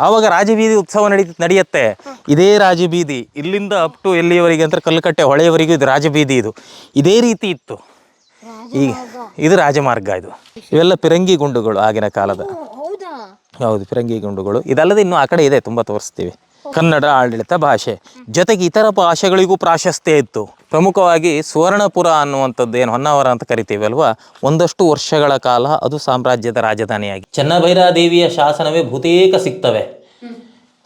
ಆವಾಗ ರಾಜಬೀದಿ ಉತ್ಸವ ನಡೀ ನಡೆಯುತ್ತೆ. ಇದೇ ರಾಜಬೀದಿ ಇಲ್ಲಿಂದ ಅಪ್ ಟು ಎಲ್ಲಿಯವರೆಗೆ ಅಂತ ಕಲ್ಲುಕಟ್ಟೆ ಹೊಳೆಯವರೆಗೂ ಇದು ರಾಜಬೀದಿ ಇದು. ಇದೇ ರೀತಿ ಇತ್ತು. ಈಗ ಇದು ರಾಜಮಾರ್ಗ ಇದು. ಇವೆಲ್ಲ ಪಿರಂಗಿ ಗುಂಡುಗಳು ಆಗಿನ ಕಾಲದ. ಹೌದಾ? ಹೌದು ಪಿರಂಗಿ ಗುಂಡುಗಳು. ಇದಲ್ಲದೆ ಇನ್ನು ಆ ಕಡೆ ಇದೆ ತುಂಬ ತೋರಿಸ್ತೀವಿ. ಕನ್ನಡ ಆಡಳಿತ ಭಾಷೆ. ಜೊತೆಗೆ ಇತರ ಭಾಷೆಗಳಿಗೂ ಪ್ರಾಶಸ್ತ್ಯ ಇತ್ತು. ಪ್ರಮುಖವಾಗಿ ಸುವರ್ಣಪುರ ಅನ್ನುವಂಥದ್ದು ಏನು ಹೊನ್ನಾವರ ಅಂತ ಕರಿತೀವಲ್ವಾ ಒಂದಷ್ಟು ವರ್ಷಗಳ ಕಾಲ ಅದು ಸಾಮ್ರಾಜ್ಯದ ರಾಜಧಾನಿಯಾಗಿ. ಚೆನ್ನಭೈರಾದೇವಿಯ ಶಾಸನವೇ ಬಹುತೇಕ ಸಿಗ್ತವೆ.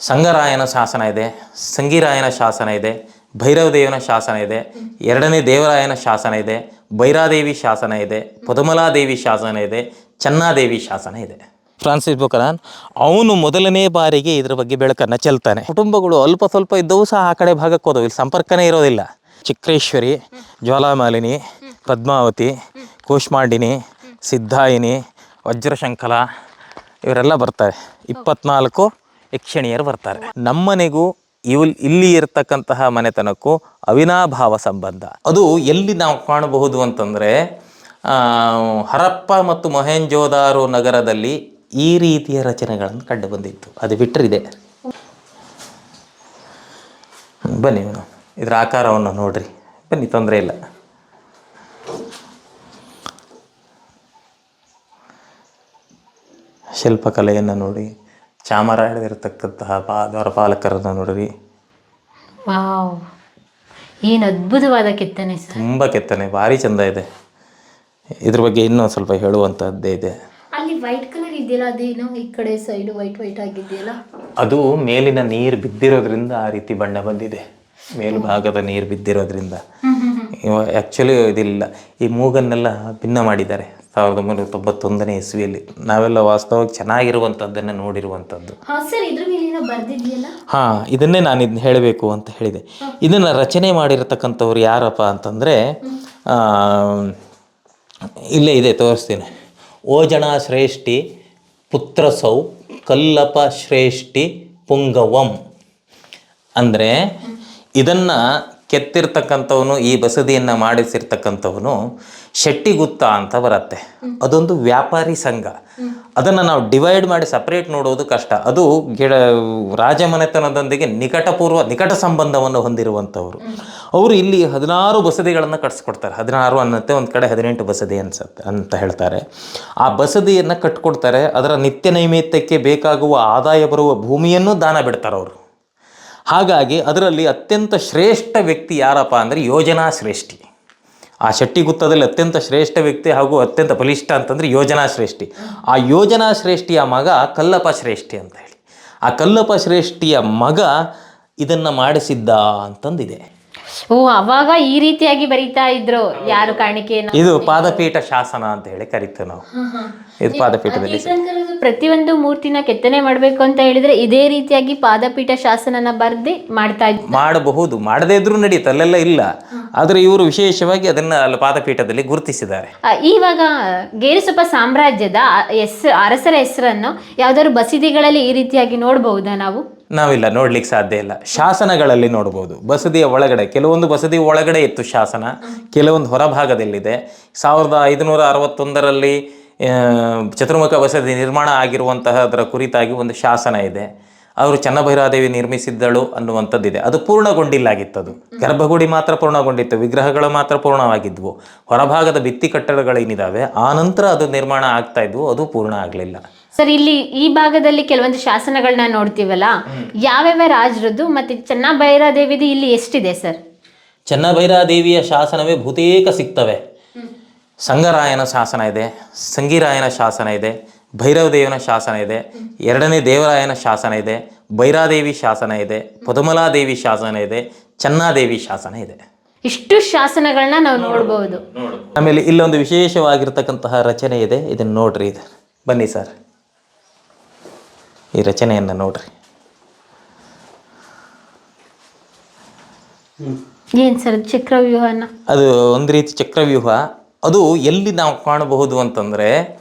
ಸಂಗರಾಯನ ಶಾಸನ ಇದೆ ಸಂಗಿರಾಯನ ಶಾಸನ ಇದೆ ಭೈರವದೇವನ ಶಾಸನ ಇದೆ ಎರಡನೇ ದೇವರಾಯನ ಶಾಸನ ಇದೆ ಭೈರಾದೇವಿ ಶಾಸನ ಇದೆ ಪದಮಲಾದೇವಿ ಶಾಸನ ಇದೆ ಚೆನ್ನಾದೇವಿ ಶಾಸನ ಇದೆ. ಫ್ರಾನ್ಸಿಸ್ ಬುಕರಾನ್ ಅವನು ಮೊದಲನೇ ಬಾರಿಗೆ ಇದರ ಬಗ್ಗೆ ಬೆಳಕನ್ನು ಚೆಲ್ತಾನೆ. ಕುಟುಂಬಗಳು ಅಲ್ಪ ಸ್ವಲ್ಪ ಇದ್ದವು ಸಹ ಆ ಕಡೆ ಭಾಗಕ್ಕೆ ಹೋದವು. ಇಲ್ಲಿ ಸಂಪರ್ಕನೇ ಇರೋದಿಲ್ಲ. ಚಿಕ್ರೇಶ್ವರಿ, ಜ್ವಾಲಾಮಾಲಿನಿ, ಪದ್ಮಾವತಿ, ಕೂಷ್ಮಾಂಡಿನಿ, ಸಿದ್ಧಾಯಿನಿ, ವಜ್ರಶಂಕಲ, ಇವರೆಲ್ಲ ಬರ್ತಾರೆ. ಇಪ್ಪತ್ನಾಲ್ಕು ಯಕ್ಷಣಿಯರು ಬರ್ತಾರೆ. ನಮ್ಮನೆಗೂ ಇವ್ ಇಲ್ಲಿ ಇರತಕ್ಕಂತಹ ಮನೆತನಕ್ಕೂ ಅವಿನಾಭಾವ ಸಂಬಂಧ. ಅದು ಎಲ್ಲಿ ನಾವು ಕಾಣಬಹುದು ಅಂತಂದರೆ ಹರಪ್ಪ ಮತ್ತು ಮೊಹೆಂಜೋದಾರೋ ನಗರದಲ್ಲಿ ಈ ರೀತಿಯ ರಚನೆಗಳನ್ನು ಕಂಡು ಬಂದಿತ್ತು ಅದು ಬಿಟ್ಟರಿದೆ ಬನ್ನಿ ಇದರ ಆಕಾರವನ್ನು ನೋಡ್ರಿ. ಬನ್ನಿ ತೊಂದರೆ ಇಲ್ಲ. ಶಿಲ್ಪಕಲೆಯನ್ನು ನೋಡಿ ಚಾಮರಾಜದಿರತಕ್ಕಂತಹ ಪಾ ಪಾಲಕರನ್ನು ನೋಡ್ರಿ. ಏನು ಅದ್ಭುತವಾದ ಕೆತ್ತನೆ ತುಂಬ ಕೆತ್ತನೆ ಭಾರಿ ಚಂದ ಇದೆ. ಇದ್ರ ಬಗ್ಗೆ ಇನ್ನೂ ಸ್ವಲ್ಪ ಹೇಳುವಂಥದ್ದೇ ಇದೆ. ಅಲ್ಲಿ ವೈಟ್ ಇದೆಯಲ್ಲ ಅದೇನೋ ಈ ಕಡೆ ಸೈಡ್ ವೈಟ್ ವೈಟ್ ಆಗಿದೆಯಲ್ಲ? ಅದು ಮೇಲಿನ ನೀರು ಬಿದ್ದಿರೋದ್ರಿಂದ ಆ ರೀತಿ ಬಣ್ಣ ಬಂದಿದೆ. ಮೇಲ್ಭಾಗದ ನೀರು ಬಿದ್ದಿರೋದ್ರಿಂದ. ಆ್ಯಕ್ಚುಲಿ ಇದಿಲ್ಲ. ಈ ಮೂಗನ್ನೆಲ್ಲ ಭಿನ್ನ ಮಾಡಿದ್ದಾರೆ. ಸಾವಿರದ ಒಂಬೈನೂರ ತೊಂಬತ್ತೊಂದನೇ ಇಸ್ವಿಯಲ್ಲಿ. ನಾವೆಲ್ಲ ವಾಸ್ತವವಾಗಿ ಚೆನ್ನಾಗಿರುವಂಥದ್ದನ್ನು ನೋಡಿರುವಂಥದ್ದು ಹಾ ಇದನ್ನೇ ನಾನು ಇದನ್ನ ಹೇಳಬೇಕು ಅಂತ ಹೇಳಿದೆ. ಇದನ್ನು ರಚನೆ ಮಾಡಿರತಕ್ಕಂಥವ್ರು ಯಾರಪ್ಪ ಅಂತಂದರೆ ಇಲ್ಲೇ ಇದೆ ತೋರಿಸ್ತೀನಿ. ಓಜಣ ಶ್ರೇಷ್ಠಿ ಪುತ್ರಸೌ ಕಲ್ಲಪ ಶ್ರೇಷ್ಠಿ ಪುಂಗವಂ. ಅಂದರೆ ಇದನ್ನು ಕೆತ್ತಿರ್ತಕ್ಕಂಥವನು ಈ ಬಸದಿಯನ್ನು ಮಾಡಿಸಿರ್ತಕ್ಕಂಥವನು ಶೆಟ್ಟಿಗುತ್ತ ಅಂತ ಬರುತ್ತೆ. ಅದೊಂದು ವ್ಯಾಪಾರಿ ಸಂಘ. ಅದನ್ನು ನಾವು ಡಿವೈಡ್ ಮಾಡಿ ಸಪ್ರೇಟ್ ನೋಡೋದು ಕಷ್ಟ. ಅದು ಗಿಡ ರಾಜಮನೆತನದೊಂದಿಗೆ ನಿಕಟಪೂರ್ವ ನಿಕಟ ಸಂಬಂಧವನ್ನು ಹೊಂದಿರುವಂಥವ್ರು. ಅವರು ಇಲ್ಲಿ ಹದಿನಾರು ಬಸದಿಗಳನ್ನು ಕಟ್ಸ್ಕೊಡ್ತಾರೆ. ಹದಿನಾರು ಅನ್ನತ್ತೆ ಒಂದು ಕಡೆ ಹದಿನೆಂಟು ಬಸದಿ ಅನ್ಸತ್ತೆ ಅಂತ ಹೇಳ್ತಾರೆ. ಆ ಬಸದಿಯನ್ನು ಕಟ್ಕೊಡ್ತಾರೆ. ಅದರ ನಿತ್ಯ ನೈಮಿತ್ಯಕ್ಕೆ ಬೇಕಾಗುವ ಆದಾಯ ಬರುವ ಭೂಮಿಯನ್ನು ದಾನ ಬಿಡ್ತಾರೆ ಅವರು ಹಾಗಾಗಿ ಅದರಲ್ಲಿ ಅತ್ಯಂತ ಶ್ರೇಷ್ಠ ವ್ಯಕ್ತಿ ಯಾರಪ್ಪ ಅಂದರೆ ಯೋಜನಾ ಶ್ರೇಷ್ಠಿ. ಆ ಶೆಟ್ಟಿಗುತ್ತದಲ್ಲಿ ಅತ್ಯಂತ ಶ್ರೇಷ್ಠ ವ್ಯಕ್ತಿ ಹಾಗೂ ಅತ್ಯಂತ ಬಲಿಷ್ಠ ಅಂತಂದರೆ ಯೋಜನಾ ಶ್ರೇಷ್ಠಿ. ಆ ಯೋಜನಾ ಶ್ರೇಷ್ಠಿಯ ಮಗ ಕಲ್ಲಪ್ಪ ಶ್ರೇಷ್ಠಿ ಅಂತ ಹೇಳಿ. ಆ ಕಲ್ಲಪ್ಪ ಶ್ರೇಷ್ಠಿಯ ಮಗ ಇದನ್ನು ಮಾಡಿಸಿದ್ದ ಅಂತಂದಿದೆ. ಓ ಅವಾಗ ಈ ರೀತಿಯಾಗಿ ಬರೀತಾ ಇದ್ರು. ಯಾರು ಕಾಣಿಕೆ ಇದು ಪಾದಪೀಠ ಶಾಸನ ಅಂತ ಹೇಳಿ ಕರಿತೇವೆ ನಾವು. ಇದು ಪಾದಪೀಠದಲ್ಲಿ ಪ್ರತಿಯೊಂದು ಮೂರ್ತಿನ ಕೆತ್ತನೆ ಮಾಡಬೇಕು ಅಂತ ಹೇಳಿದ್ರೆ ಇದೇ ರೀತಿಯಾಗಿ ಪಾದಪೀಠ ಶಾಸನನ ಬರ್ದಿ ಮಾಡ್ತಾ ಇದ್ರು ಮಾಡಬಹುದು. ಮಾಡದೇ ಇದ್ರೂ ನಡೀತು ಅಲ್ಲೆಲ್ಲ ಇಲ್ಲ. ಆದ್ರೆ ಇವರು ವಿಶೇಷವಾಗಿ ಅದನ್ನ ಅಲ್ಲಿ ಪಾದಪೀಠದಲ್ಲಿ ಗುರುತಿಸಿದ್ದಾರೆ. ಇವಾಗ ಗೇರುಸೊಪ್ಪ ಸಾಮ್ರಾಜ್ಯದ ಹೆಸರು ಅರಸರ ಹೆಸರನ್ನು ಯಾವ್ದಾದ್ರು ಬಸದಿಗಳಲ್ಲಿ ಈ ರೀತಿಯಾಗಿ ನೋಡಬಹುದಾ ನಾವು? ನಾವಿಲ್ಲ, ನೋಡ್ಲಿಕ್ಕೆ ಸಾಧ್ಯ ಇಲ್ಲ. ಶಾಸನಗಳಲ್ಲಿ ನೋಡ್ಬೋದು. ಬಸದಿಯ ಒಳಗಡೆ, ಕೆಲವೊಂದು ಬಸದಿ ಒಳಗಡೆ ಇತ್ತು ಶಾಸನ, ಕೆಲವೊಂದು ಹೊರಭಾಗದಲ್ಲಿದೆ. ಸಾವಿರದ ಐದುನೂರ ಅರವತ್ತೊಂದರಲ್ಲಿ ಚತುರ್ಮುಖ ಬಸದಿ ನಿರ್ಮಾಣ ಆಗಿರುವಂತಹ ಅದರ ಕುರಿತಾಗಿ ಒಂದು ಶಾಸನ ಇದೆ. ಅವರು ಚನ್ನಭೈರಾದೇವಿ ನಿರ್ಮಿಸಿದ್ದಳು ಅನ್ನುವಂಥದ್ದಿದೆ. ಅದು ಪೂರ್ಣಗೊಂಡಿಲ್ಲಾಗಿತ್ತದು. ಗರ್ಭಗುಡಿ ಮಾತ್ರ ಪೂರ್ಣಗೊಂಡಿತ್ತು. ವಿಗ್ರಹಗಳು ಮಾತ್ರ ಪೂರ್ಣವಾಗಿದ್ವು. ಹೊರಭಾಗದ ಭಿತ್ತಿ ಕಟ್ಟಡಗಳೇನಿದ್ದಾವೆ ಆ ನಂತರ ಅದು ನಿರ್ಮಾಣ ಆಗ್ತಾ ಇದ್ವು. ಅದು ಪೂರ್ಣ ಆಗಲಿಲ್ಲ. ಸರ್ ಇಲ್ಲಿ ಈ ಭಾಗದಲ್ಲಿ ಕೆಲವೊಂದು ಶಾಸನಗಳನ್ನ ನೋಡ್ತೀವಲ್ಲ? ಯಾವ್ಯಾವ ರಾಜರದ್ದು ಮತ್ತೆ ಚೆನ್ನಭೈರಾದೇವಿದು ಇಲ್ಲಿ ಎಷ್ಟಿದೆ ಸರ್? ಚೆನ್ನಭೈರಾದೇವಿಯ ಶಾಸನವೇ ಬಹುತೇಕ ಸಿಗ್ತವೆ. ಸಂಗರಾಯನ ಶಾಸನ ಇದೆ. ಸಂಗೀರಾಯನ ಶಾಸನ ಇದೆ. ಭೈರವದೇವನ ಶಾಸನ ಇದೆ. ಎರಡನೇ ದೇವರಾಯನ ಶಾಸನ ಇದೆ. ಭೈರಾದೇವಿ ಶಾಸನ ಇದೆ. ಪದುಮಲಾದೇವಿ ಶಾಸನ ಇದೆ. ಚನ್ನಾದೇವಿ ಶಾಸನ ಇದೆ. ಇಷ್ಟು ಶಾಸನಗಳನ್ನ ನಾವು ನೋಡಬಹುದು ಆಮೇಲೆ ಇಲ್ಲೊಂದು ವಿಶೇಷವಾಗಿರ್ತಕ್ಕಂತಹ ರಚನೆ ಇದೆ. ಇದನ್ನು ನೋಡ್ರಿ ಇದು. ಬನ್ನಿ ಸರ್. ಈ ರಚನೆಯನ್ನು ನೋಡ್ರಿ. ಏನು ಸರ್ ಚಕ್ರವ್ಯೂಹನ? ಅದು ಒಂದು ರೀತಿ ಚಕ್ರವ್ಯೂಹ. ಅದು ಎಲ್ಲಿ ನಾವು ಕಾಣಬಹುದು ಅಂತಂದರೆ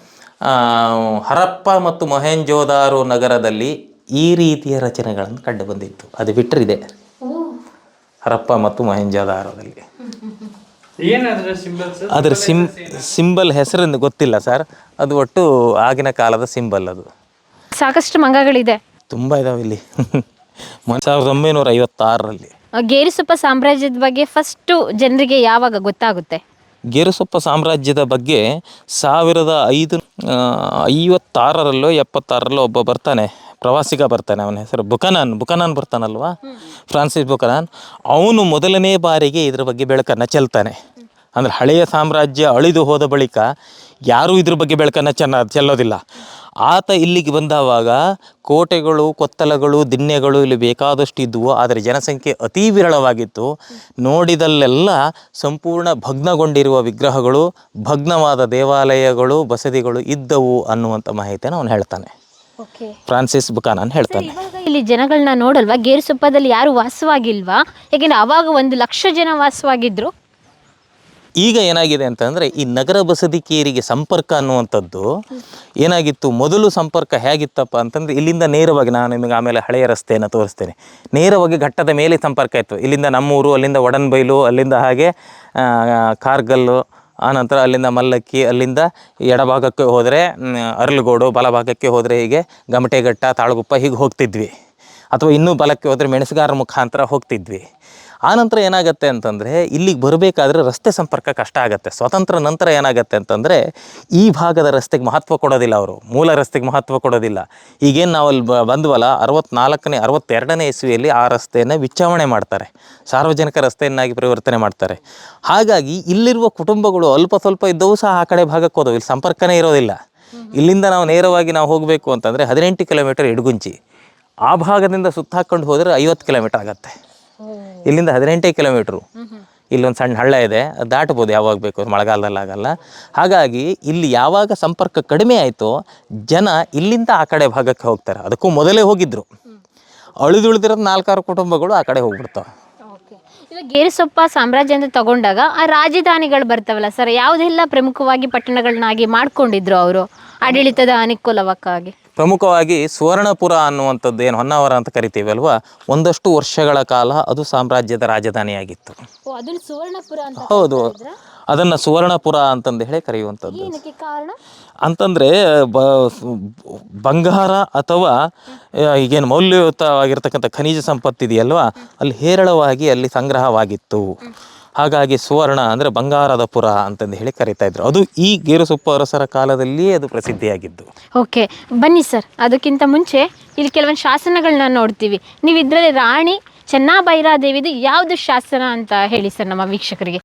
ಹರಪ್ಪ ಮತ್ತು ಮೊಹೆಂಜೋದಾರೋ ನಗರದಲ್ಲಿ ಈ ರೀತಿಯ ರಚನೆಗಳನ್ನು ಕಂಡು ಬಂದಿತ್ತು. ಅದು ಬಿಟ್ಟರಿದೆ ಹರಪ್ಪ ಮತ್ತು ಮೊಹೆಂಜೋದಾರೋದಲ್ಲಿ ಏನಾದ್ರೆ ಸಿಂಬಲ್ ಅದರ ಸಿಂ ಸಿಂಬಲ್ ಹೆಸರನ್ನು ಗೊತ್ತಿಲ್ಲ ಸರ್. ಅದು ಒಟ್ಟು ಆಗಿನ ಕಾಲದ ಸಿಂಬಲ್ ಅದು. ಸಾಕಷ್ಟು ಮಂಗಗಳಿದೆ. ತುಂಬ ಇದಾವೆ ಇಲ್ಲಿ. ಸಾವಿರದ ಒಂಬೈನೂರ ಐವತ್ತಾರರಲ್ಲಿ. ಆ, ಗೇರುಸೊಪ್ಪ ಸಾಮ್ರಾಜ್ಯದ ಬಗ್ಗೆ ಫಸ್ಟು ಜನರಿಗೆ ಯಾವಾಗ ಗೊತ್ತಾಗುತ್ತೆ? ಗೇರುಸೊಪ್ಪ ಸಾಮ್ರಾಜ್ಯದ ಬಗ್ಗೆ ಸಾವಿರದ ಐದು ಐವತ್ತಾರರಲ್ಲೋ ಎಪ್ಪತ್ತಾರರಲ್ಲೋ ಒಬ್ಬ ಬರ್ತಾನೆ, ಪ್ರವಾಸಿಗ ಬರ್ತಾನೆ ಅವನ ಹೆಸರು. Buchanan Buchanan ಬರ್ತಾನಲ್ವಾ? Francis Buchanan. ಅವನು ಮೊದಲನೇ ಬಾರಿಗೆ ಇದರ ಬಗ್ಗೆ ಬೆಳಕನ್ನು ಚೆಲ್ತಾನೆ. ಅಂದರೆ ಹಳೆಯ ಸಾಮ್ರಾಜ್ಯ ಅಳಿದು ಹೋದ ಬಳಿಕ ಯಾರೂ ಇದ್ರ ಬಗ್ಗೆ ಬೆಳಕನ್ನು ಚೆನ್ನ ಚೆಲ್ಲೋದಿಲ್ಲ. ಆತ ಇಲ್ಲಿಗೆ ಬಂದವಾಗ ಕೋಟೆಗಳು ಕೊತ್ತಲಗಳು ದಿಣ್ಣೆಗಳು ಇಲ್ಲಿ ಬೇಕಾದಷ್ಟು ಇದ್ದವು ಆದರೆ ಜನಸಂಖ್ಯೆ ಅತಿ ವಿರಳವಾಗಿತ್ತು. ನೋಡಿದಲ್ಲೆಲ್ಲ ಸಂಪೂರ್ಣ ಭಗ್ನಗೊಂಡಿರುವ ವಿಗ್ರಹಗಳು ಭಗ್ನವಾದ ದೇವಾಲಯಗಳು ಬಸದಿಗಳು ಇದ್ದವು ಅನ್ನುವಂಥ ಮಾಹಿತಿಯನ್ನು ಅವನು ಹೇಳ್ತಾನೆ. ಓಕೆ ಫ್ರಾನ್ಸಿಸ್ ಅಂತ ಹೇಳ್ತಾನೆ. ಇಲ್ಲಿ ಜನಗಳನ್ನ ನೋಡಲ್ವಾ? ಗೇರುಸೊಪ್ಪದಲ್ಲಿ ಯಾರು ವಾಸವಾಗಿಲ್ವಾ? ಯಾಕೆಂದ್ರೆ ಅವಾಗ ಒಂದು ಲಕ್ಷ ಜನ ವಾಸವಾಗಿದ್ರು? ಈಗ ಏನಾಗಿದೆ ಅಂತಂದರೆ ಈ ನಗರ ಬಸದಿ ಕೇರಿಗೆ ಸಂಪರ್ಕ ಅನ್ನುವಂಥದ್ದು ಏನಾಗಿತ್ತು? ಮೊದಲು ಸಂಪರ್ಕ ಹೇಗಿತ್ತಪ್ಪ ಅಂತಂದರೆ ಇಲ್ಲಿಂದ ನೇರವಾಗಿ ನಾನು ನಿಮಗೆ ಆಮೇಲೆ ಹಳೆಯ ರಸ್ತೆಯನ್ನು ತೋರಿಸ್ತೇನೆ. ನೇರವಾಗಿ ಘಟ್ಟದ ಮೇಲೆ ಸಂಪರ್ಕ ಇತ್ತು. ಇಲ್ಲಿಂದ ನಮ್ಮೂರು, ಅಲ್ಲಿಂದ ಒಡನ್ಬೈಲು, ಅಲ್ಲಿಂದ ಹಾಗೆ ಕಾರ್ಗಲ್ಲು ಆನಂತರ ಅಲ್ಲಿಂದ ಮಲ್ಲಕ್ಕಿ, ಅಲ್ಲಿಂದ ಎಡಭಾಗಕ್ಕೆ ಹೋದರೆ ಅರಳುಗೋಡು ಬಲಭಾಗಕ್ಕೆ ಹೋದರೆ ಹೀಗೆ ಗಮಟೆಘಟ್ಟ, ತಾಳಗುಪ್ಪ ಹೀಗೆ ಹೋಗ್ತಿದ್ವಿ. ಅಥವಾ ಇನ್ನೂ ಬಲಕ್ಕೆ ಹೋದರೆ ಮೆಣಸುಗಾರ ಮುಖಾಂತರ ಹೋಗ್ತಿದ್ವಿ. ಆನಂತರ ಏನಾಗುತ್ತೆ ಅಂತಂದರೆ ಇಲ್ಲಿಗೆ ಬರಬೇಕಾದ್ರೆ ರಸ್ತೆ ಸಂಪರ್ಕ ಕಷ್ಟ ಆಗುತ್ತೆ. ಸ್ವತಂತ್ರ ನಂತರ ಏನಾಗುತ್ತೆ ಅಂತಂದರೆ ಈ ಭಾಗದ ರಸ್ತೆಗೆ ಮಹತ್ವ ಕೊಡೋದಿಲ್ಲ ಅವರು. ಮೂಲ ರಸ್ತೆಗೆ ಮಹತ್ವ ಕೊಡೋದಿಲ್ಲ. ಈಗೇನು ನಾವಲ್ಲಿ ಬಂದ್ವಲ್ಲ, ಅರವತ್ನಾಲ್ಕನೇ, ಅರವತ್ತೆರಡನೇ ಇಸ್ವಿಯಲ್ಲಿ ಆ ರಸ್ತೆಯನ್ನು ವಿಚ್ಛಾವಣೆ ಮಾಡ್ತಾರೆ. ಸಾರ್ವಜನಿಕ ರಸ್ತೆಯನ್ನಾಗಿ ಪರಿವರ್ತನೆ ಮಾಡ್ತಾರೆ. ಹಾಗಾಗಿ ಇಲ್ಲಿರುವ ಕುಟುಂಬಗಳು ಅಲ್ಪ ಸ್ವಲ್ಪ ಇದ್ದವು ಸಹ ಆ ಕಡೆ ಭಾಗಕ್ಕೆ ಹೋದವು. ಇಲ್ಲಿ ಸಂಪರ್ಕನೇ ಇರೋದಿಲ್ಲ. ಇಲ್ಲಿಂದ ನಾವು ನೇರವಾಗಿ ನಾವು ಹೋಗಬೇಕು ಅಂತಂದರೆ ಹದಿನೆಂಟು ಕಿಲೋಮೀಟರ್ ಇಡಗುಂಚಿ. ಆ ಭಾಗದಿಂದ ಸುತ್ತಾಕೊಂಡು ಹೋದರೆ ಐವತ್ತು ಕಿಲೋಮೀಟರ್ ಆಗತ್ತೆ. ಇಲ್ಲಿಂದ ಹದಿನೆಂಟೇ ಕಿಲೋಮೀಟ್ರು. ಇಲ್ಲೊಂದು ಸಣ್ಣ ಹಳ್ಳ ಇದೆ ಅದು ದಾಟ್ಬೋದು ಯಾವಾಗ ಬೇಕು ಮಳೆಗಾಲದಲ್ಲಿ ಆಗಲ್ಲ. ಹಾಗಾಗಿ ಇಲ್ಲಿ ಯಾವಾಗ ಸಂಪರ್ಕ ಕಡಿಮೆ ಆಯಿತೋ ಜನ ಇಲ್ಲಿಂದ ಆ ಕಡೆ ಭಾಗಕ್ಕೆ ಹೋಗ್ತಾರೆ. ಅದಕ್ಕೂ ಮೊದಲೇ ಹೋಗಿದ್ರು. ಅಳಿದುಳಿದಿರೋದು ನಾಲ್ಕಾರು ಕುಟುಂಬಗಳು ಆ ಕಡೆ ಹೋಗ್ಬಿಡ್ತಾವೆ. ಗೇರುಸೊಪ್ಪ ಸಾಮ್ರಾಜ್ಯ ಅಂತ ತಗೊಂಡಾಗ ಆ ರಾಜಧಾನಿಗಳು ಬರ್ತಾವಲ್ಲ ಸರ್? ಯಾವುದೆಲ್ಲ ಪ್ರಮುಖವಾಗಿ ಪಟ್ಟಣಗಳನ್ನಾಗಿ ಮಾಡ್ಕೊಂಡಿದ್ರು ಅವರು? ಆಡಳಿತದ ಅನುಕೂಲವಕ್ಕಾಗಿ. ಪ್ರಮುಖವಾಗಿ ಸುವರ್ಣಪುರ ಅನ್ನುವಂಥದ್ದು ಏನು ಹೊನ್ನಾವರ ಅಂತ ಕರಿತೀವಿ ಅಲ್ವಾ? ಒಂದಷ್ಟು ವರ್ಷಗಳ ಕಾಲ ಅದು ಸಾಮ್ರಾಜ್ಯದ ರಾಜಧಾನಿಯಾಗಿತ್ತು. ಹೌದು. ಅದನ್ನು ಸುವರ್ಣಪುರ ಅಂತಂದು ಹೇಳಿ ಕರೆಯುವಂಥದ್ದು. ಅಂತಂದ್ರೆ ಬ ಬಂಗಾರ ಅಥವಾ ಈಗೇನು ಮೌಲ್ಯಯುತವಾಗಿರ್ತಕ್ಕಂಥ ಖನಿಜ ಸಂಪತ್ತಿದೆಯಲ್ವಾ? ಅಲ್ಲಿ ಹೇರಳವಾಗಿ ಅಲ್ಲಿ ಸಂಗ್ರಹವಾಗಿತ್ತು. ಹಾಗಾಗಿ ಸುವರ್ಣ ಅಂದರೆ ಬಂಗಾರದ ಪುರ ಅಂತಂದು ಹೇಳಿ ಕರೀತಾ ಇದ್ರು. ಅದು ಈ ಗೇರುಸೊಪ್ಪು ಅರಸರ ಕಾಲದಲ್ಲಿಯೇ ಅದು ಪ್ರಸಿದ್ಧಿಯಾಗಿದ್ದು. ಓಕೆ ಬನ್ನಿ ಸರ್. ಅದಕ್ಕಿಂತ ಮುಂಚೆ ಇಲ್ಲಿ ಕೆಲವೊಂದು ಶಾಸನಗಳನ್ನ ನೋಡ್ತೀವಿ. ನೀವು ಇದರಲ್ಲಿ ರಾಣಿ ಚೆನ್ನಬೈರಾದೇವಿದು ಯಾವುದು ಶಾಸನ ಅಂತ ಹೇಳಿ ಸರ್ ನಮ್ಮ ವೀಕ್ಷಕರಿಗೆ.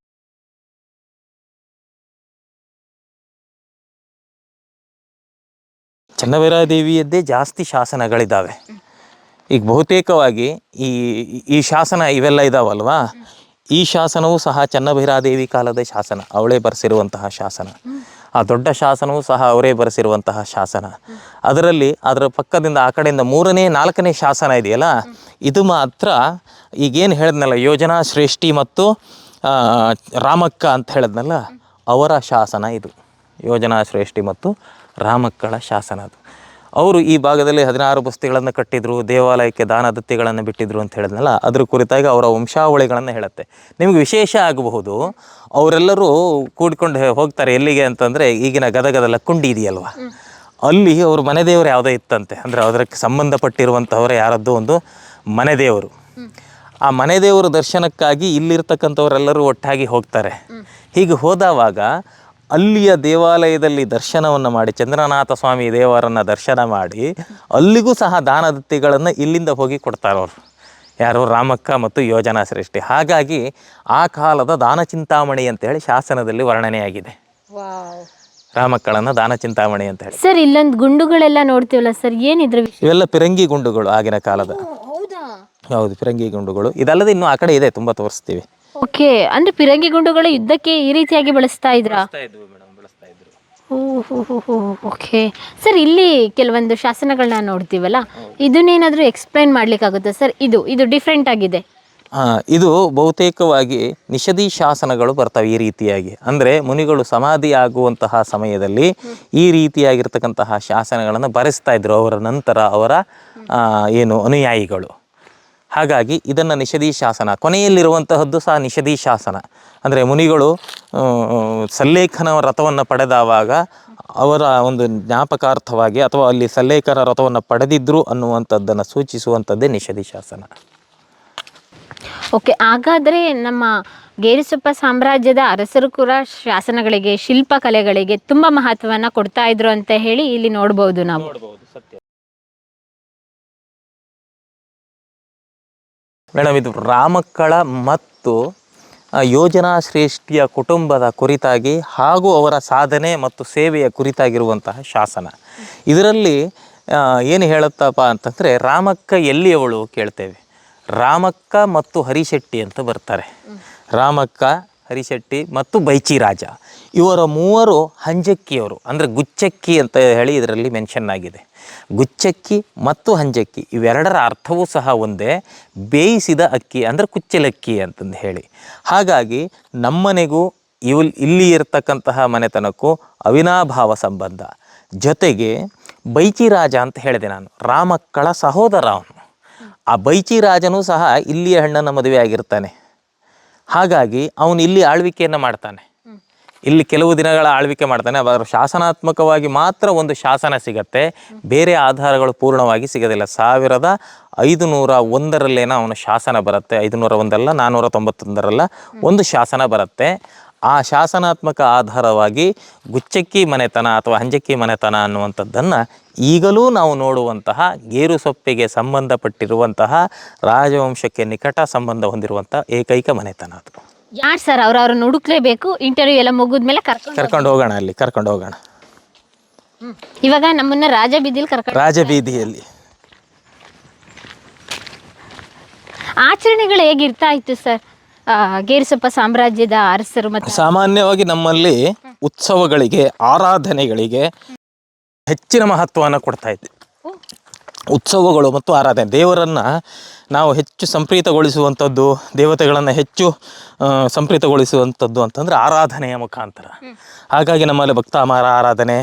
ಚನ್ನವೀರಾದೇವಿಯದ್ದೇ ಜಾಸ್ತಿ ಶಾಸನಗಳಿದ್ದಾವೆ ಈಗ ಬಹುತೇಕವಾಗಿ ಈ ಈ ಶಾಸನ ಇವೆಲ್ಲ ಇದಾವಲ್ವಾ? ಈ ಶಾಸನವೂ ಸಹ ಚನ್ನಭೈರಾದೇವಿ ಕಾಲದ ಶಾಸನ, ಅವಳೇ ಬರೆಸಿರುವಂತಹ ಶಾಸನ. ಆ ದೊಡ್ಡ ಶಾಸನವೂ ಸಹ ಅವರೇ ಬರೆಸಿರುವಂತಹ ಶಾಸನ. ಅದರಲ್ಲಿ ಅದರ ಪಕ್ಕದಿಂದ ಆ ಕಡೆಯಿಂದ ಮೂರನೇ, ನಾಲ್ಕನೇ ಶಾಸನ ಇದೆಯಲ್ಲ? ಇದು ಮಾತ್ರ ಈಗೇನು ಹೇಳಿದ್ನಲ್ಲ, ಯೋಜನಾ ಶ್ರೇಷ್ಠಿ ಮತ್ತು ರಾಮಕ್ಕ ಅಂತ ಹೇಳಿದ್ನಲ್ಲ? ಅವರ ಶಾಸನ ಇದು. ಯೋಜನಾ ಶ್ರೇಷ್ಠಿ ಮತ್ತು ರಾಮಕ್ಕಳ ಶಾಸನ ಅದು. ಅವರು ಈ ಭಾಗದಲ್ಲಿ ಹದಿನಾರು ಬಸ್ತಿಗಳನ್ನು ಕಟ್ಟಿದ್ರು ದೇವಾಲಯಕ್ಕೆ ದಾನ ದತ್ತಿಗಳನ್ನು ಬಿಟ್ಟಿದ್ರು ಅಂತ ಹೇಳಿದ್ನಲ್ಲ ಅದ್ರ ಕುರಿತಾಗಿ ಅವರ ವಂಶಾವಳಿಗಳನ್ನು ಹೇಳುತ್ತೆ. ನಿಮಗೆ ವಿಶೇಷ ಆಗಬಹುದು ಅವರೆಲ್ಲರೂ ಕೂಡ್ಕೊಂಡು ಹೋಗ್ತಾರೆ ಎಲ್ಲಿಗೆ ಅಂತಂದರೆ ಈಗಿನ ಗದಗದ ಲಕ್ಕುಂಡಿ ಇದೆಯಲ್ವ? ಅಲ್ಲಿ ಅವ್ರ ಮನೆ ದೇವರು ಯಾವುದೋ ಇತ್ತಂತೆ ಅಂದರೆ ಅದಕ್ಕೆ ಸಂಬಂಧಪಟ್ಟಿರುವಂಥವರ ಯಾರದ್ದು ಒಂದು ಮನೆ ದೇವರು. ಆ ಮನೆ ದೇವರ ದರ್ಶನಕ್ಕಾಗಿ ಇಲ್ಲಿರ್ತಕ್ಕಂಥವರೆಲ್ಲರೂ ಒಟ್ಟಾಗಿ ಹೋಗ್ತಾರೆ. ಹೀಗೆ ಹೋದವಾಗ ಅಲ್ಲಿಯ ದೇವಾಲಯದಲ್ಲಿ ದರ್ಶನವನ್ನು ಮಾಡಿ ಚಂದ್ರನಾಥ ಸ್ವಾಮಿ ದೇವರನ್ನು ದರ್ಶನ ಮಾಡಿ ಅಲ್ಲಿಗೂ ಸಹ ದಾನದತ್ತಿಗಳನ್ನು ಇಲ್ಲಿಂದ ಹೋಗಿ ಕೊಡ್ತಾರವ್ರು ಅವರು. ಯಾರು? ರಾಮಕ್ಕ ಮತ್ತು ಯೋಜನಾ ಸೃಷ್ಟಿ ಹಾಗಾಗಿ ಆ ಕಾಲದ ದಾನ ಚಿಂತಾಮಣಿ ಅಂತ ಹೇಳಿ ಶಾಸನದಲ್ಲಿ ವರ್ಣನೆಯಾಗಿದೆ ರಾಮಕ್ಕಳನ್ನ ದಾನ ಚಿಂತಾಮಣಿ ಅಂತ ಹೇಳಿ. ಸರ್ ಇಲ್ಲೊಂದು ಗುಂಡುಗಳೆಲ್ಲ ನೋಡ್ತೀವಲ್ಲ ಸರ್ ಏನಿದ್ರ ಇವೆಲ್ಲ ಪಿರಂಗಿ ಗುಂಡುಗಳು ಆಗಿನ ಕಾಲದ. ಹೌದಾ? ಹೌದು ಪಿರಂಗಿ ಗುಂಡುಗಳು. ಇದಲ್ಲದೆ ಇನ್ನು ಆ ಕಡೆ ಇದೆ ತುಂಬ ತೋರಿಸ್ತೀವಿ. ಓಕೆ ಅಂದ್ರೆ ಪಿರಂಗಿ ಗುಂಡುಗಳು ಯುದ್ಧಕ್ಕೆ ಈ ರೀತಿಯಾಗಿ ಬಳಸ್ತಾ ಇದ್ರಾ? ಓಕೆ. ಸರ್ ಇಲ್ಲಿ ಕೆಲವೊಂದು ಶಾಸನಗಳನ್ನ ನೋಡ್ತೀವಲ್ಲ? ಇದನ್ನೇನಾದರೂ ಎಕ್ಸ್ಪ್ಲೈನ್ ಮಾಡ್ಲಿಕ್ಕಾಗುತ್ತಾ ಸರ್? ಇದು ಇದು ಡಿಫ್ರೆಂಟ್ ಆಗಿದೆ. ಆ, ಇದು ಬಹುತೇಕವಾಗಿ ನಿಷಧಿ ಶಾಸನಗಳು ಬರ್ತವೆ ಈ ರೀತಿಯಾಗಿ. ಅಂದರೆ ಮುನಿಗಳು ಸಮಾಧಿ ಆಗುವಂತಹ ಸಮಯದಲ್ಲಿ ಈ ರೀತಿಯಾಗಿರ್ತಕ್ಕಂತಹ ಶಾಸನಗಳನ್ನು ಬರೆಸ್ತಾ ಇದ್ರು ಅವರ ನಂತರ ಅವರ ಆ, ಏನು ಅನುಯಾಯಿಗಳು. ಹಾಗಾಗಿ ಇದನ್ನು ನಿಷಧಿ ಶಾಸನ ಕೊನೆಯಲ್ಲಿರುವಂತಹದ್ದು ಸಹ ನಿಷಧಿ ಶಾಸನ. ಅಂದರೆ ಮುನಿಗಳು ಸಲ್ಲೇಖನ ರಥವನ್ನು ಪಡೆದವಾಗ ಅವರ ಒಂದು ಜ್ಞಾಪಕಾರ್ಥವಾಗಿ ಅಥವಾ ಅಲ್ಲಿ ಸಲ್ಲೇಖನ ರಥವನ್ನು ಪಡೆದಿದ್ರು ಅನ್ನುವಂಥದ್ದನ್ನು ಸೂಚಿಸುವಂಥದ್ದೇ ನಿಷಧಿ ಶಾಸನ. ಓಕೆ ಹಾಗಾದರೆ ನಮ್ಮ ಗೇರಿಸೊಪ್ಪ ಸಾಮ್ರಾಜ್ಯದ ಅರಸರು ಕೂಡ ಶಾಸನಗಳಿಗೆ ಶಿಲ್ಪಕಲೆಗಳಿಗೆ ತುಂಬ ಮಹತ್ವವನ್ನು ಕೊಡ್ತಾ ಇದ್ರು ಅಂತ ಹೇಳಿ ಇಲ್ಲಿ ನೋಡ್ಬೋದು ನಾವು. ಮೇಡಮ್, ಇದು ರಾಮಕ್ಕಳ ಮತ್ತು ಯೋಜನಾ ಶ್ರೇಷ್ಠಿಯ ಕುಟುಂಬದ ಕುರಿತಾಗಿ ಹಾಗೂ ಅವರ ಸಾಧನೆ ಮತ್ತು ಸೇವೆಯ ಕುರಿತಾಗಿರುವಂತಹ ಶಾಸನ. ಇದರಲ್ಲಿ ಏನು ಹೇಳುತ್ತಪ್ಪ ಅಂತಂದರೆ, ರಾಮಕ್ಕ ಎಲ್ಲಿಯವಳು ಕೇಳ್ತೇವೆ. ರಾಮಕ್ಕ ಮತ್ತು ಹರಿಶೆಟ್ಟಿ ಅಂತ ಬರ್ತಾರೆ. ರಾಮಕ್ಕ ಹರಿಶೆಟ್ಟಿ ಮತ್ತು ಬೈಚಿ ರಾಜ. ಇವರ ಮೂವರು ಹಂಜಕ್ಕಿಯವರು, ಅಂದರೆ ಗುಚ್ಚಕ್ಕಿ ಅಂತ ಹೇಳಿ ಇದರಲ್ಲಿ ಮೆನ್ಷನ್ ಆಗಿದೆ. ಗುಚ್ಚಕ್ಕಿ ಮತ್ತು ಹಂಜಕ್ಕಿ ಇವೆರಡರ ಅರ್ಥವೂ ಸಹ ಒಂದೇ, ಬೇಯಿಸಿದ ಅಕ್ಕಿ ಅಂದರೆ ಕುಚ್ಚಲಕ್ಕಿ ಅಂತಂದು ಹೇಳಿ. ಹಾಗಾಗಿ ನಮ್ಮನೆಗೂ ಇವ್ ಇಲ್ಲಿ ಇರತಕ್ಕಂತಹ ಮನೆತನಕ್ಕೂ ಅವಿನಾಭಾವ ಸಂಬಂಧ. ಜೊತೆಗೆ ಬೈಚಿ ರಾಜ ಅಂತ ಹೇಳಿದೆ ನಾನು, ರಾಮಕ್ಕಳ ಸಹೋದರ ಅವನು. ಆ ಬೈಚಿ ರಾಜನೂ ಸಹ ಇಲ್ಲಿಯ ಹೆಣ್ಣನ್ನು ಮದುವೆ ಆಗಿರ್ತಾನೆ ಹಾಗಾಗಿ ಅವನು ಇಲ್ಲಿ ಆಳ್ವಿಕೆಯನ್ನು ಮಾಡ್ತಾನೆ. ಇಲ್ಲಿ ಕೆಲವು ದಿನಗಳ ಆಳ್ವಿಕೆ ಮಾಡ್ತಾನೆ. ಅವರ ಶಾಸನಾತ್ಮಕವಾಗಿ ಮಾತ್ರ ಒಂದು ಶಾಸನ ಸಿಗತ್ತೆ. ಬೇರೆ ಆಧಾರಗಳು ಪೂರ್ಣವಾಗಿ ಸಿಗೋದಿಲ್ಲ. ಸಾವಿರದ ಐದು ನೂರ ಒಂದರಲ್ಲೇನೋ ಅವನ ಶಾಸನ ಬರುತ್ತೆ. ಐದು ನೂರ ಒಂದಲ್ಲ ನಾನ್ನೂರ ತೊಂಬತ್ತೊಂದರಲ್ಲ ಒಂದು ಶಾಸನ ಬರುತ್ತೆ. ಆ ಶಾಸನಾತ್ಮಕ ಆಧಾರವಾಗಿ ಗುಚ್ಚಕ್ಕಿ ಮನೆತನ ಅಥವಾ ಹಂಜಕ್ಕಿ ಮನೆತನ ಅನ್ನುವಂಥದ್ದನ್ನು ಈಗಲೂ ನಾವು ನೋಡುವಂತಹ ಗೇರು ಸೊಪ್ಪಿಗೆ ಸಂಬಂಧಪಟ್ಟಿರುವಂತಹ ರಾಜವಂಶಕ್ಕೆ ನಿಕಟ ಸಂಬಂಧ ಹೊಂದಿರುವಂಥ ಏಕೈಕ ಮನೆತನ ಅದು. ಯಾರು ಸರ್ ಅವ್ರು ಅವ್ರನ್ನ ಹುಡುಕ್ಲೇಬೇಕು? ಇಂಟರ್ವ್ಯೂ ಎಲ್ಲ ಮುಗಿದ್ಮೇಲೆ ಕರ್ಕೊಂಡು ಕರ್ಕೊಂಡು ಹೋಗೋಣ ಅಲ್ಲಿ ಕರ್ಕೊಂಡು ಹೋಗೋಣ. ಇವಾಗ ನಮ್ಮನ್ನ ರಾಜ ಬೀದಿಲ್ ಕರ್ಕೊಂಡು ರಾಜಬೀದಿಯಲ್ಲಿ ಆಚರಣೆಗಳು ಹೇಗಿರ್ತಾ ಇತ್ತು ಸರ್? ಗೇರಿಸೊಪ್ಪ ಸಾಮ್ರಾಜ್ಯದ ಅರಸರು ಮತ್ತು ಸಾಮಾನ್ಯವಾಗಿ ನಮ್ಮಲ್ಲಿ ಉತ್ಸವಗಳಿಗೆ ಆರಾಧನೆಗಳಿಗೆ ಹೆಚ್ಚಿನ ಮಹತ್ವವನ್ನು ಕೊಡ್ತಾ ಇದ್ದೆ. ಉತ್ಸವಗಳು ಮತ್ತು ಆರಾಧನೆ. ದೇವರನ್ನು ನಾವು ಹೆಚ್ಚು ಸಂಪ್ರೀತಗೊಳಿಸುವಂಥದ್ದು ದೇವತೆಗಳನ್ನು ಹೆಚ್ಚು ಸಂಪ್ರೀತಗೊಳಿಸುವಂಥದ್ದು ಅಂತಂದ್ರೆ ಆರಾಧನೆಯ ಮುಖಾಂತರ. ಹಾಗಾಗಿ ನಮ್ಮಲ್ಲಿ ಭಕ್ತಾಮಾರ ಆರಾಧನೆ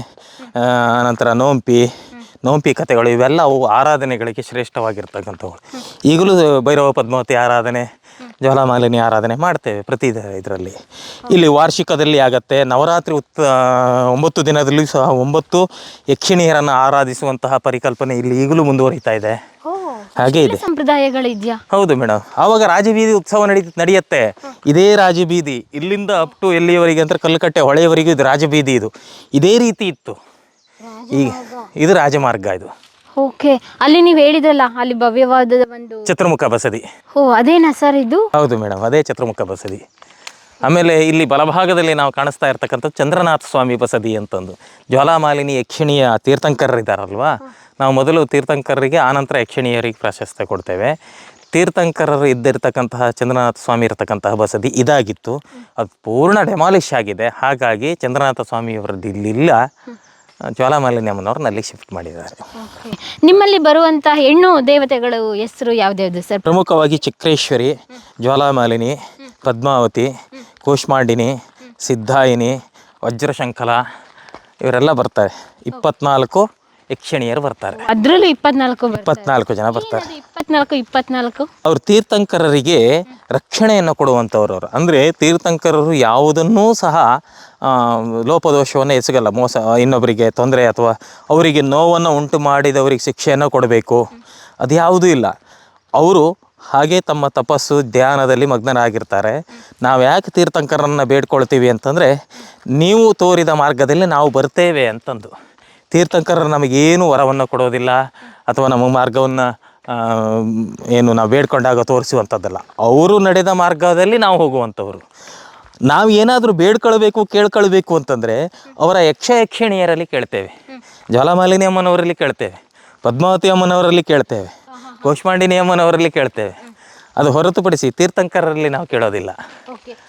ಆ, ಅನಂತರ ನೋಂಪಿ ನೋಂಪಿ ಕಥೆಗಳು ಇವೆಲ್ಲ ಅವು ಆರಾಧನೆಗಳಿಗೆ ಶ್ರೇಷ್ಠವಾಗಿರ್ತಕ್ಕಂಥವು. ಈಗಲೂ ಭೈರವ ಪದ್ಮಾವತಿ ಆರಾಧನೆ ಜ್ವಾಲಾಮಾಲಿನಿ ಆರಾಧನೆ ಮಾಡ್ತೇವೆ ಪ್ರತಿ ಇದರಲ್ಲಿ. ಇಲ್ಲಿ ವಾರ್ಷಿಕದಲ್ಲಿ ಆಗತ್ತೆ ನವರಾತ್ರಿ ಉತ್ ಒಂಬತ್ತು ದಿನದಲ್ಲಿ ಸಹ ಒಂಬತ್ತು ಯಕ್ಷಿಣಿಯರನ್ನು ಆರಾಧಿಸುವಂತಹ ಪರಿಕಲ್ಪನೆ ಇಲ್ಲಿ ಈಗಲೂ ಮುಂದುವರಿತಾ ಇದೆ. ಹಾಗೆ ಇದೆ. ಸಂಪ್ರದಾಯಗಳಿದ್ಯಾ? ಹೌದು ಮೇಡಮ್. ಆವಾಗ ರಾಜಬೀದಿ ಉತ್ಸವ ನಡಿ ನಡೆಯುತ್ತೆ. ಇದೇ ರಾಜಬೀದಿ ಇಲ್ಲಿಂದ ಅಪ್ ಟು ಎಲ್ಲಿಯವರೆಗೆ ಅಂತ ಕಲ್ಲುಕಟ್ಟೆ ಹೊಳೆಯವರೆಗೂ ಇದು ರಾಜಬೀದಿ ಇದು. ಇದೇ ರೀತಿ ಇತ್ತು. ಈಗ ಇದು ರಾಜಮಾರ್ಗ ಇದು. ಓಕೆ ಅಲ್ಲಿ ನೀವು ಹೇಳಿದ್ರಲ್ಲ ಅಲ್ಲಿ ಭವ್ಯವಾದ ಒಂದು ಚತುರ್ಮುಖ ಬಸದಿ. ಓ ಅದೇನಾ ಸರ್ ಇದು? ಹೌದು ಮೇಡಮ್ ಅದೇ ಚತುರ್ಮುಖ ಬಸದಿ. ಆಮೇಲೆ ಇಲ್ಲಿ ಬಲಭಾಗದಲ್ಲಿ ನಾವು ಕಾಣಿಸ್ತಾ ಇರ್ತಕ್ಕಂಥ ಚಂದ್ರನಾಥ ಸ್ವಾಮಿ ಬಸದಿ ಅಂತಂದು. ಜ್ವಾಲಾಮಾಲಿನಿ ಯಕ್ಷಿಣಿಯ ತೀರ್ಥಂಕರರಿದ್ದಾರಲ್ವಾ? ನಾವು ಮೊದಲು ತೀರ್ಥಂಕರರಿಗೆ ಆನಂತರ ಯಕ್ಷಿಣಿಯರಿಗೆ ಪ್ರಾಶಸ್ತ್ಯ ಕೊಡ್ತೇವೆ. ತೀರ್ಥಂಕರರು ಇದ್ದಿರ್ತಕ್ಕಂತಹ ಚಂದ್ರನಾಥ ಸ್ವಾಮಿ ಇರತಕ್ಕಂತಹ ಬಸದಿ ಇದಾಗಿತ್ತು. ಅದು ಪೂರ್ಣ ಡೆಮಾಲಿಷ್ ಆಗಿದೆ. ಹಾಗಾಗಿ ಚಂದ್ರನಾಥ ಸ್ವಾಮಿಯವರದ್ದು ಇಲ್ಲಿಲ್ಲ ಜ್ವಾಲಾಮಾಲಿನಿ ಅಮ್ಮನವ್ರನ್ನ ಅಲ್ಲಿಗೆ ಶಿಫ್ಟ್ ಮಾಡಿದ್ದಾರೆ. ನಿಮ್ಮಲ್ಲಿ ಬರುವಂತ ಹೆಣ್ಣು ದೇವತೆಗಳು ಹೆಸರು ಯಾವ್ದ್ಯಾವ್ದು ಸರ್ ಪ್ರಮುಖವಾಗಿ ಚಕ್ರೇಶ್ವರಿ ಜ್ವಾಲಾಮಾಲಿನಿ ಪದ್ಮಾವತಿ ಕೂಷ್ಮಾಂಡಿನಿ ಸಿದ್ಧಾಯಿನಿ ವಜ್ರಶಂಕಲ ಇವರೆಲ್ಲ ಬರ್ತಾರೆ. ಇಪ್ಪತ್ನಾಲ್ಕು ಯಕ್ಷಿಣಿಯರು ಬರ್ತಾರೆ. ಅದ್ರಲ್ಲೂ ಇಪ್ಪತ್ನಾಲ್ಕು. ಇಪ್ಪತ್ನಾಲ್ಕು ಜನ ಬರ್ತಾರೆ. ಇಪ್ಪತ್ನಾಲ್ಕು ಇಪ್ಪತ್ನಾಲ್ಕು? ಅವ್ರು ತೀರ್ಥಂಕರರಿಗೆ ರಕ್ಷಣೆಯನ್ನು ಕೊಡುವಂಥವ್ರು ಅವರು. ಅಂದರೆ ತೀರ್ಥಂಕರರು ಯಾವುದನ್ನೂ ಸಹ ಲೋಪದೋಷವನ್ನು ಎಸಗಲ್ಲ. ಮೋಸ ಇನ್ನೊಬ್ಬರಿಗೆ ತೊಂದರೆ ಅಥವಾ ಅವರಿಗೆ ನೋವನ್ನು ಉಂಟು ಮಾಡಿದವರಿಗೆ ಶಿಕ್ಷೆಯನ್ನು ಕೊಡಬೇಕು. ಅದು ಯಾವುದೂ ಇಲ್ಲ. ಅವರು ಹಾಗೆ ತಮ್ಮ ತಪಸ್ಸು ಧ್ಯಾನದಲ್ಲಿ ಮಗ್ನರಾಗಿರ್ತಾರೆ. ನಾವು ಯಾಕೆ ತೀರ್ಥಂಕರನ್ನು ಬೇಡ್ಕೊಳ್ತೀವಿ ಅಂತಂದರೆ ನೀವು ತೋರಿದ ಮಾರ್ಗದಲ್ಲಿ ನಾವು ಬರ್ತೇವೆ ಅಂತಂದು. ತೀರ್ಥಂಕರರು ನಮಗೇನು ವರವನ್ನು ಕೊಡೋದಿಲ್ಲ ಅಥವಾ ನಮ್ಮ ಮಾರ್ಗವನ್ನು ಏನು ನಾವು ಬೇಡ್ಕೊಂಡಾಗ ತೋರಿಸುವಂಥದ್ದಲ್ಲ. ಅವರು ನಡೆದ ಮಾರ್ಗದಲ್ಲಿ ನಾವು ಹೋಗುವಂಥವ್ರು. ನಾವು ಏನಾದರೂ ಬೇಡ್ಕೊಳ್ಬೇಕು ಕೇಳ್ಕೊಳ್ಬೇಕು ಅಂತಂದರೆ ಅವರ ಯಕ್ಷ ಯಕ್ಷಿಣಿಯರಲ್ಲಿ ಕೇಳ್ತೇವೆ. ಜ್ವಾಲಾಮಾಲಿನಿ ಅಮ್ಮನವರಲ್ಲಿ ಕೇಳ್ತೇವೆ. ಪದ್ಮಾವತಿ ಅಮ್ಮನವರಲ್ಲಿ ಕೇಳ್ತೇವೆ. ಕೋಶ್ಮಾಂಡಿನಿ ಅಮ್ಮನವರಲ್ಲಿ ಕೇಳ್ತೇವೆ. ಅದು ಹೊರತುಪಡಿಸಿ ತೀರ್ಥಂಕರರಲ್ಲಿ ನಾವು ಕೇಳೋದಿಲ್ಲ.